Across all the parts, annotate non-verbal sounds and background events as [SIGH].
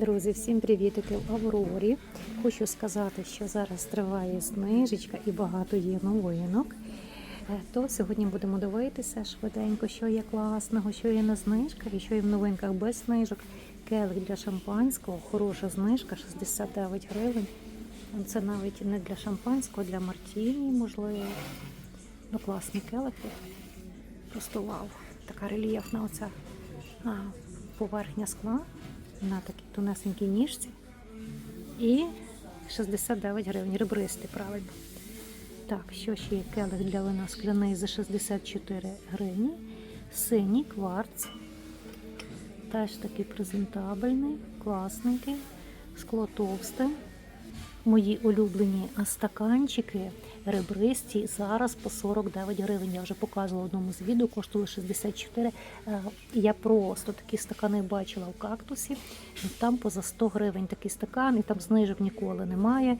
Друзі, всім привітики в Аврорі. Хочу сказати, що зараз триває знижечка і багато є новинок. Е, То сьогодні будемо дивитися швиденько, що є класного, що є на знижках і що є в новинках без знижок. Келих для шампанського, хороша знижка 69 гривень. Це навіть не для шампанського, для мартіні, можливо. Ну, класні келихи. Просто вау. Така рельєфна оця поверхня скла на такій тонесенькій ніжці. І 69 гривень, ребристий, правильно. Так, що ще є келих для вина скляний за 64 гривні. Синій кварц. Теж такий презентабельний, класненький, скло товсте. Мої улюблені стаканчики ребристі зараз по 49 гривень. Я вже показувала одному з відео, коштували 64. Е, Я просто такі стакани бачила в кактусі. Там поза 100 гривень такий стакан, і там знижок ніколи немає.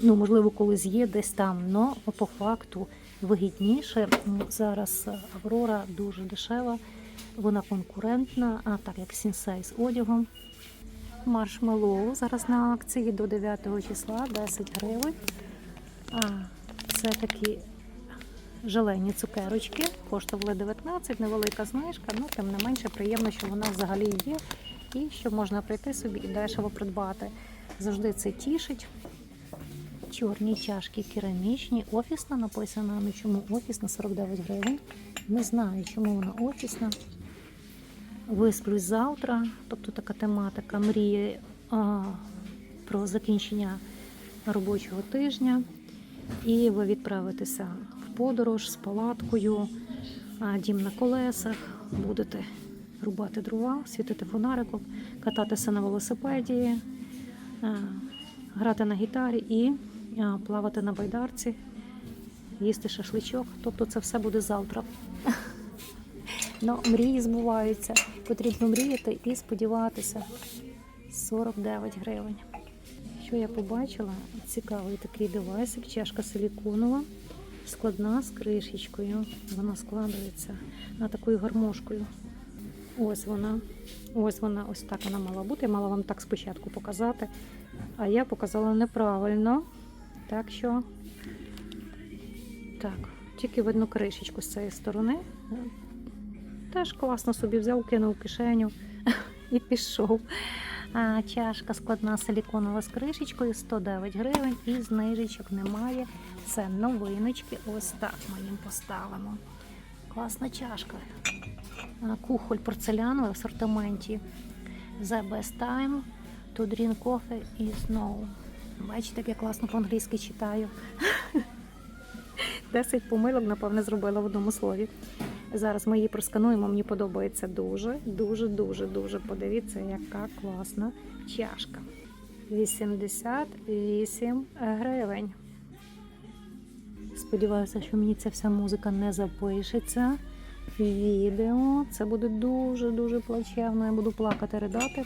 Ну, можливо, колись є десь там, але по факту вигідніше. Зараз Аврора дуже дешева, вона конкурентна, а так як Сінсей з одягом. Маршмеллоу зараз на акції до 9 числа 10 гривень. Це такі желені цукерочки, коштували 19, невелика знижка, ну тим не менше приємно, що вона взагалі є, і що можна прийти собі і дешево придбати. Завжди це тішить. Чорні чашки керамічні, офісна написано, ну чому офісна 49 гривень. Не знаю, чому вона офісна. Висплюсь завтра, тобто така тематика мрії а, про закінчення робочого тижня. І ви відправитеся в подорож з палаткою, а, дім на колесах, будете рубати дрова, світити фонариком, кататися на велосипеді, а, грати на гітарі і а, плавати на байдарці, їсти шашличок. Тобто це все буде завтра. Ну, мрії збуваються. Потрібно мріяти і сподіватися. 49 гривень. Що я побачила? Цікавий такий девайсик, чашка силіконова, складна з кришечкою. Вона складається на такою гармошкою. Ось вона. Ось вона, ось так вона мала бути. Я мала вам так спочатку показати. А я показала неправильно. Так що. Так, тільки видно кришечку з цієї сторони. Теж класно собі взяв, кинув кишеню [LAUGHS] і пішов. А, чашка складна силіконова з кришечкою 109 гривень і знижечок немає. Це новиночки. Ось так ми їм поставимо. Класна чашка. Кухоль порцеляновий в асортименті. The best time to drink coffee is now. Бачите, як я класно по-англійськи читаю. [LAUGHS] 10 помилок, напевне, зробила в одному слові. Зараз ми її проскануємо. Мені подобається дуже, дуже, дуже, дуже. Подивіться, яка класна чашка. 88 гривень. Сподіваюся, що мені ця вся музика не запишеться. Відео. Це буде дуже-дуже плачевно. Я буду плакати, ридати.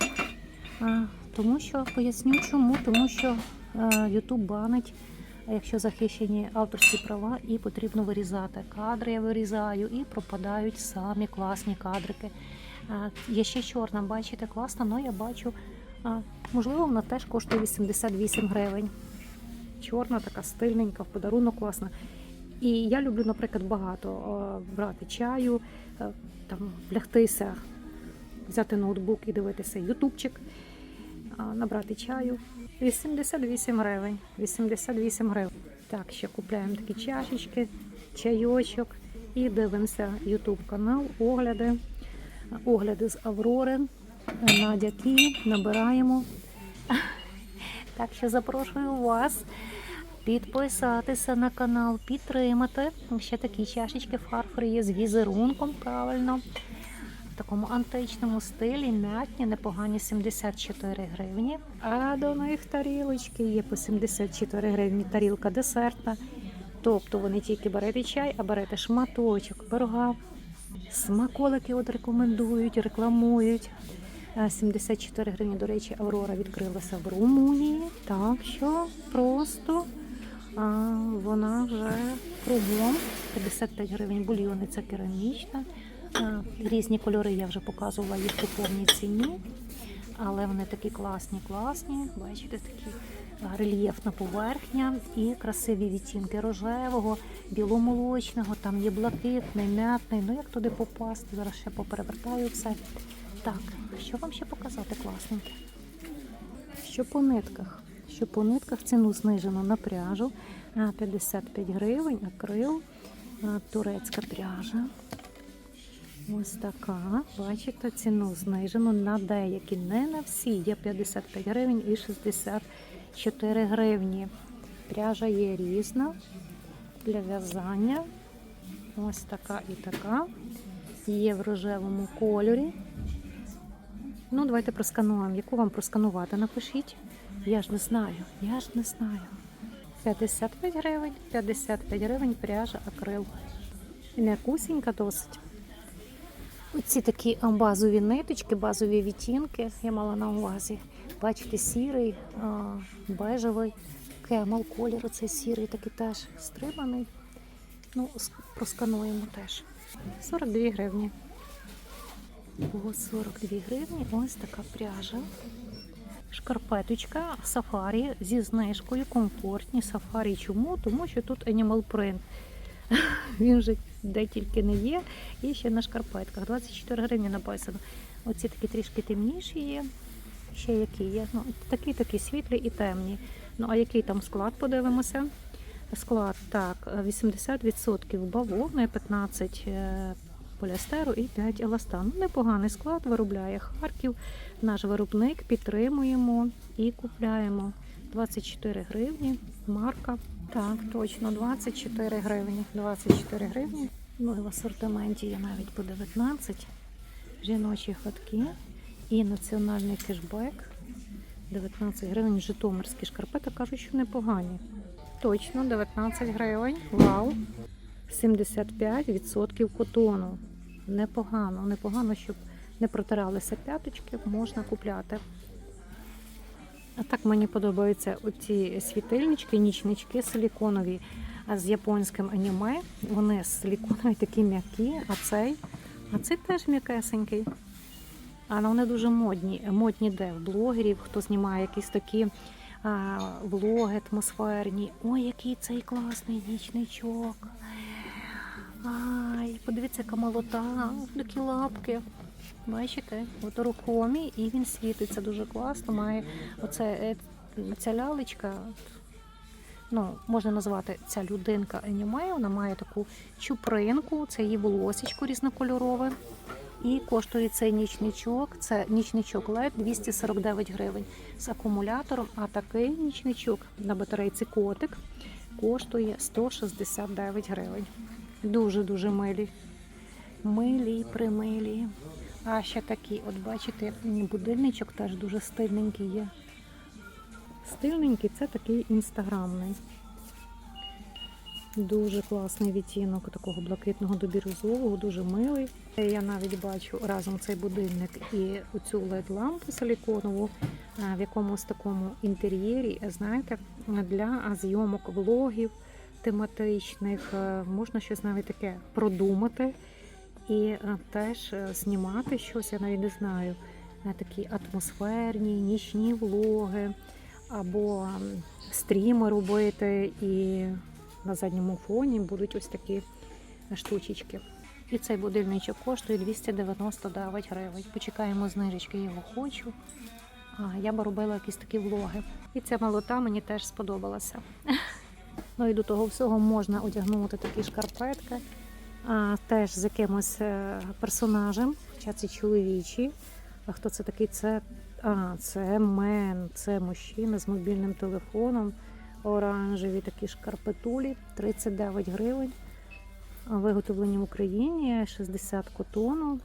Тому що поясню чому, тому що YouTube банить. Якщо захищені авторські права, і потрібно вирізати кадри, я вирізаю, і пропадають самі класні кадрики. Є ще чорна, бачите, класна, але я бачу, можливо, вона теж коштує 88 гривень. Чорна, така стильненька, в подарунок класна. І я люблю, наприклад, багато брати чаю, там лягтися, взяти ноутбук і дивитися ютубчик, набрати чаю. 88 гривень. 88 гривень. Так, ще купляємо такі чашечки, чайочок і дивимося YouTube канал, огляди, огляди з Аврори, Надя Кі, набираємо. [LAUGHS] Так що запрошую вас підписатися на канал, підтримати. Ще такі чашечки фарфори є з візерунком, правильно. Такому античному стилі м'ятні, непогані 74 гривні. А до них тарілочки є по 74 гривні. Тарілка десертна. Тобто ви не тільки берете чай, а берете шматочок, пирога. Смаколики от рекомендують, рекламують. Е, 74 гривні, до речі, Аврора відкрилася в Румунії. Так що просто а, вона вже кругом 55 гривень бульйониця керамічна. Різні кольори я вже показувала їх по повній ціні. але вони такі класні, класні. Бачите, такі рельєфна поверхня і красиві відтінки рожевого, біломолочного, там є блакитний, м'ятний. Ну як туди попасти? Зараз ще поперевертаю все. Так, що вам ще показати класненьке? Що по нитках? Що по нитках ціну знижено на пряжу 55 гривень, акрил, турецька пряжа. Ось така. Бачите, ціну знижено на деякі, не на всі. Є 55 гривень і 64 гривні. Пряжа є різна для в'язання. Ось така і така. Є в рожевому кольорі. Ну, давайте проскануємо. Яку вам просканувати? Напишіть. Я ж не знаю. Я ж не знаю. 55 гривень, 55 гривень пряжа акрил. М'якусінька досить. Оці такі базові ниточки, базові відтінки я мала на увазі. Бачите, сірий, бежевий, кемел колір, оцей сірий, такий теж стрибаний. Ну, проскануємо теж. 42 гривні. По 42 гривні ось така пряжа. Шкарпеточка сафарі зі знижкою, комфортні сафарі. Чому? Тому що тут Animal Print. [LAUGHS] Він вже де тільки не є. І ще на шкарпетках. 24 гривні написано. Оці такі трішки темніші є. Ще які є. Ну, такі такі світлі і темні. Ну, а який там склад, подивимося. Склад так, 80% бавовни, 15 е, поліестеру і 5 еластану. Непоганий склад виробляє Харків. Наш виробник підтримуємо і купляємо 24 гривні. Марка. Так, точно, 24 гривні. 24 гривні. Ну і в асортименті є навіть по 19 жіночі хатки і національний кешбек. 19 гривень житомирські шкарпети кажуть, що непогані. Точно, 19 гривень. Вау! 75% котону. Непогано, непогано, щоб не протиралися п'яточки, можна купляти. А так мені подобаються оці світильнички, нічнички силіконові з японським аніме. Вони силіконові такі м'які, а цей, а цей теж м'якесенький. А ну, вони дуже модні. Модні де в блогерів, хто знімає якісь такі а, влоги атмосферні. Ой, який цей класний нічничок. Ай, подивіться, яка молота, такі лапки. Бачите, от рухомі, і він світиться дуже класно. Має оце е, ця лялечка. Ну, можна назвати ця людинка аніме. Вона має таку чупринку, це її волосечко різнокольорове. І коштує цей нічничок. Це нічничок LED 249 гривень з акумулятором. А такий нічничок на батарейці котик коштує 169 гривень. Дуже дуже милі. Милі, примилі. А ще такі, от бачите, будильничок теж дуже стильненький є. Стильненький це такий інстаграмний. Дуже класний відтінок такого блакитного до бірюзового, дуже милий. Я навіть бачу разом цей будильник і оцю LED-лампу силіконову в якомусь такому інтер'єрі, знаєте, для зйомок влогів тематичних. Е, Можна щось навіть таке продумати і е, теж е, знімати щось, я навіть не знаю, е, такі атмосферні, нічні влоги, або стріми робити, і на задньому фоні будуть ось такі штучечки. І цей будильничок коштує 299 гривень. Почекаємо знижечки, я його хочу. А, я би робила якісь такі влоги. І ця молота мені теж сподобалася. [LAUGHS] Ну і до того всього можна одягнути такі шкарпетки, теж з якимось е, персонажем, хоча це чоловічі. А хто це такий? Це, а, це мен, це мужчина з мобільним телефоном. Оранжеві такі шкарпетулі, 39 гривень. Виготовлені в Україні, 60 котону.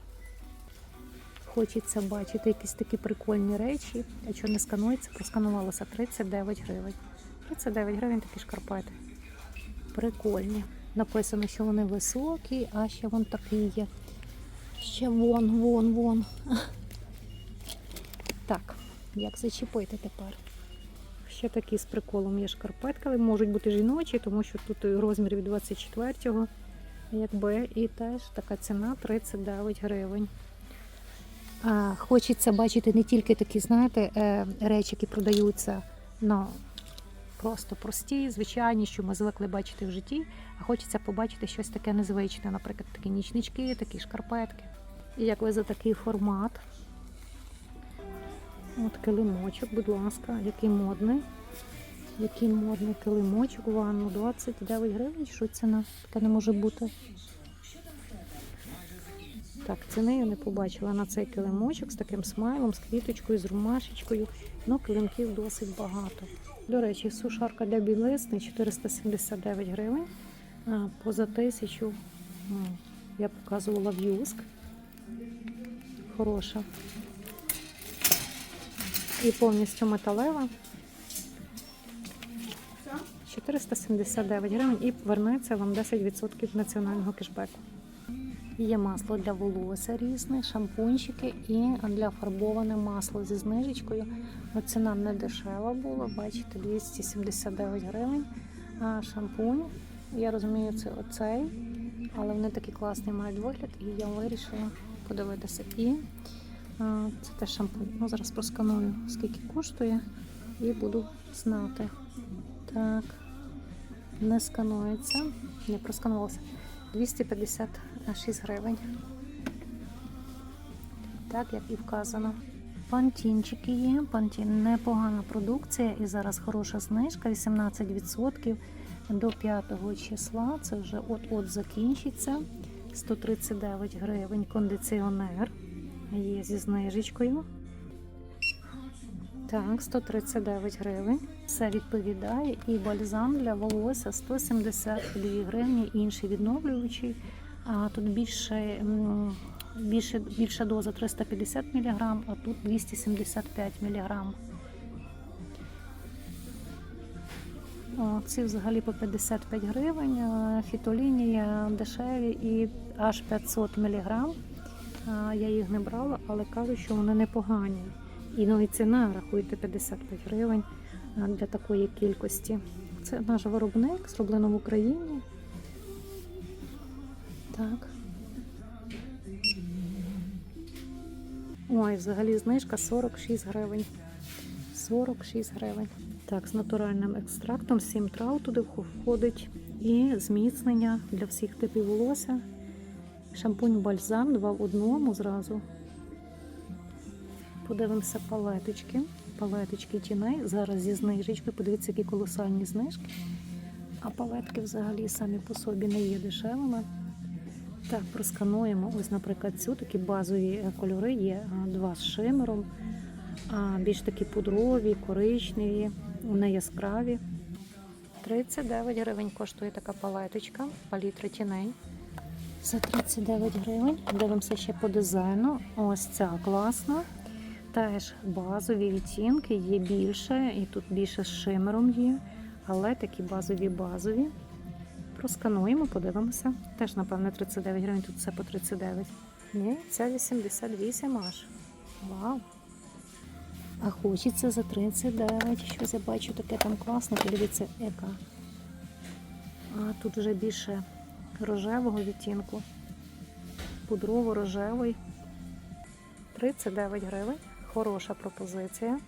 Хочеться бачити якісь такі прикольні речі. А що не сканується, просканувалося 39 гривень. 39 гривень такі шкарпети. Прикольні. Написано, що вони високі, а ще вон такі є. Ще вон, вон, вон. Так, як зачепити тепер? Ще такі з приколом є шкарпетки, можуть бути жіночі, тому що тут розмір від 24-го, якби, і теж така ціна 39 гривень. А, хочеться бачити не тільки такі, знаєте, е, речі, які продаються ну, просто прості, звичайні, що ми звикли бачити в житті, а хочеться побачити щось таке незвичне, наприклад, такі нічнички, такі шкарпетки. І як ви за такий формат. От килимочок, будь ласка, який модний. Який модний килимочок в ванну 29 гривень. Що ціна? Таке не може бути. Так, ціни я не побачила на цей килимочок з таким смайлом, з квіточкою, з ромашечкою. Ну, килимків досить багато. До речі, сушарка для білизни 479 гривень. Поза тисячу я показувала в'юск. Хороша. І повністю металева. 479 гривень і повернеться вам 10% національного кешбеку. Є масло для волосся різне, шампунчики і для фарбоване масло зі знижечкою. Ну, Ціна не дешева була, бачите, 279 гривень. А шампунь, я розумію, це оцей, але вони такі класні мають вигляд, і я вирішила подивитися. І це теж шампунь. Ну, зараз просканую, скільки коштує, і буду знати. Так, не сканується, не просканувалося. 256 гривень. Так, як і вказано. Пантінчики є. Пантін непогана продукція і зараз хороша знижка, 18% до 5 числа. Це вже от-от закінчиться. 139 гривень кондиціонер. Є зі знижечкою. Так, 139 гривень. Все відповідає. І бальзам для волосся 172 гривні, інший відновлюючий. А тут більше, більше, більша доза 350 мг, а тут 275 мг. О, ці взагалі по 55 гривень. Фітолінія дешеві і аж 500 мг. Я їх не брала, але кажуть, що вони непогані. І ну і ціна, рахуйте, 55 гривень для такої кількості. Це наш виробник, зроблено в Україні. Так. Ой, взагалі знижка 46 гривень. 46 гривень. Так, з натуральним екстрактом 7 трав туди входить. І зміцнення для всіх типів волосся. Шампунь бальзам 2 в одному зразу. Подивимося палеточки. Палеточки тіней. Зараз зі знижечкою. Подивіться, які колосальні знижки. А палетки взагалі самі по собі не є дешевими. Так, проскануємо. Ось, наприклад, цю такі базові е, кольори є два з шимером, а більш такі пудрові, коричневі, не яскраві. 39 гривень коштує така палеточка, палітра тіней. За 39 гривень. Дивимося ще по дизайну. Ось ця класна. Теж базові відтінки, є більше, і тут більше з шимером є, але такі базові базові. Проскануємо, подивимося. Теж, напевно, 39 гривень, тут все по 39. Ні, це 88 аж. Вау! А хочеться за 39. Щось я бачу таке там класне. Подивіться, яка. А тут вже більше рожевого відтінку. Пудрово-рожевий. 39 гривень. Хороша пропозиція.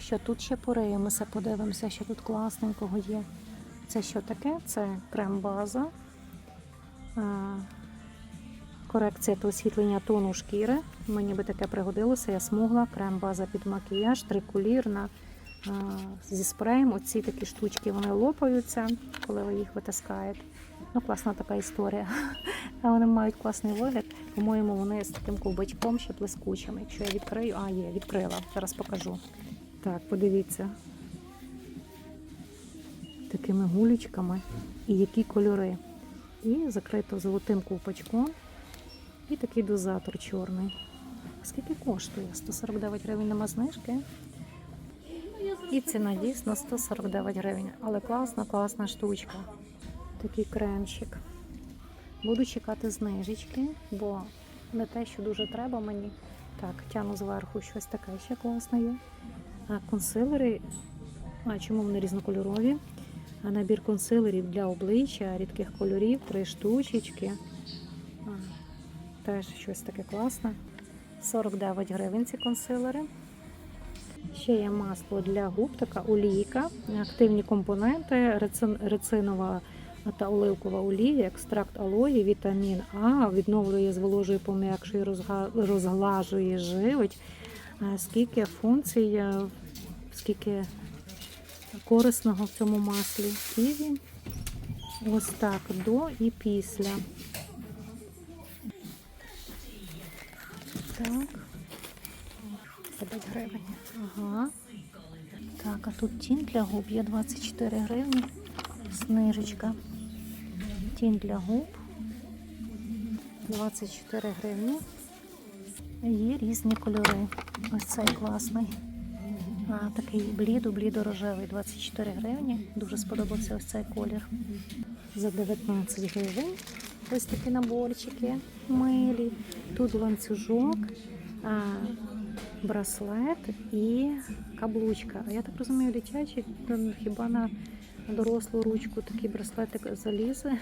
Що тут ще пориємося, подивимося, що тут класненького є. Це що таке? Це крем-база. Корекція та освітлення тону шкіри. Мені би таке пригодилося. Я смугла, крем-база під макіяж, трикулірна зі спреєм. Оці такі штучки вони лопаються, коли ви їх витискаєте. Ну, класна така історія. А вони мають класний вигляд. По-моєму, вони з таким ковбачком ще блискучим. Якщо я відкрию, а є, відкрила. Зараз покажу. Так, подивіться. Такими гулючками. І які кольори. І закрито золотим ковпачком. І такий дозатор чорний. Скільки коштує? 149 гривень нема знижки. І ціна дійсно 149 гривень. Але класна, класна штучка. Такий кремчик. Буду чекати знижечки, бо не те, що дуже треба мені. Так, тяну зверху щось таке ще класне є. А консилери, а чому вони різнокольорові? А набір консилерів для обличчя рідких кольорів, три штучечки. А, теж щось таке класне. 49 гривень ці консилери. Ще є масло для губ, така олійка, активні компоненти, рецин- рецинова та оливкова олія, екстракт алої, вітамін А, відновлює, зволожує, пом'якшує, розглажує, живить. Е, Скільки функцій, е, скільки корисного в цьому маслі. Ківі. Ось так, до і після. Так. 5 гривень. Ага. Так, а тут тінь для губ є 24 гривні. Снижечка. Тінь для губ. 24 гривні. Є різні кольори. Ось цей класний. А, такий блідо-блідо-рожевий, 24 гривні. Дуже сподобався ось цей колір. За 19 гривень. Ось такі наборчики милі. Тут ланцюжок, а, браслет і каблучка. А я так розумію, дитячий, хіба на дорослу ручку такий браслетик залізе,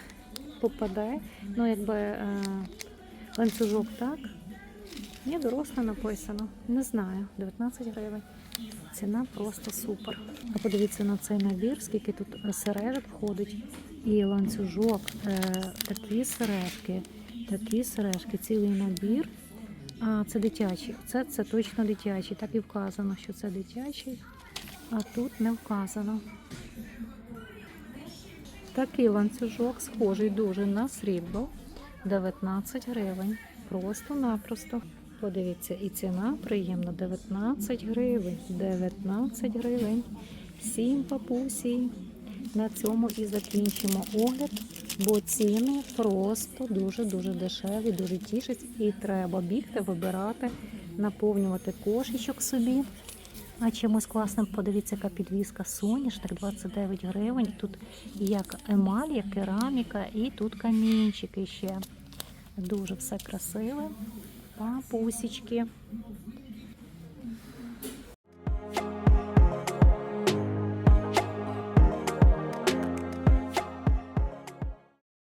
попаде. Ну, якби е, ланцюжок так. Є доросла написано. Не знаю, 19 гривень. Ціна просто супер. А подивіться на цей набір, скільки тут сережок входить. І ланцюжок, е, такі сережки, такі сережки, цілий набір. А це дитячий. Це, це точно дитячий. Так і вказано, що це дитячий, а тут не вказано. Такий ланцюжок схожий дуже на срібло. 19 гривень. Просто-напросто. Подивіться, і ціна приємна 19 гривень. 19 гривень. Сім папусій. На цьому і закінчимо огляд, бо ціни просто дуже-дуже дешеві, дуже тішать. І треба бігти, вибирати, наповнювати кошечок собі. А чимось класним, подивіться, яка підвізка соняшник, 29 гривень. Тут як емаль, як кераміка, і тут камінчики ще. Дуже все красиве. Папусечки.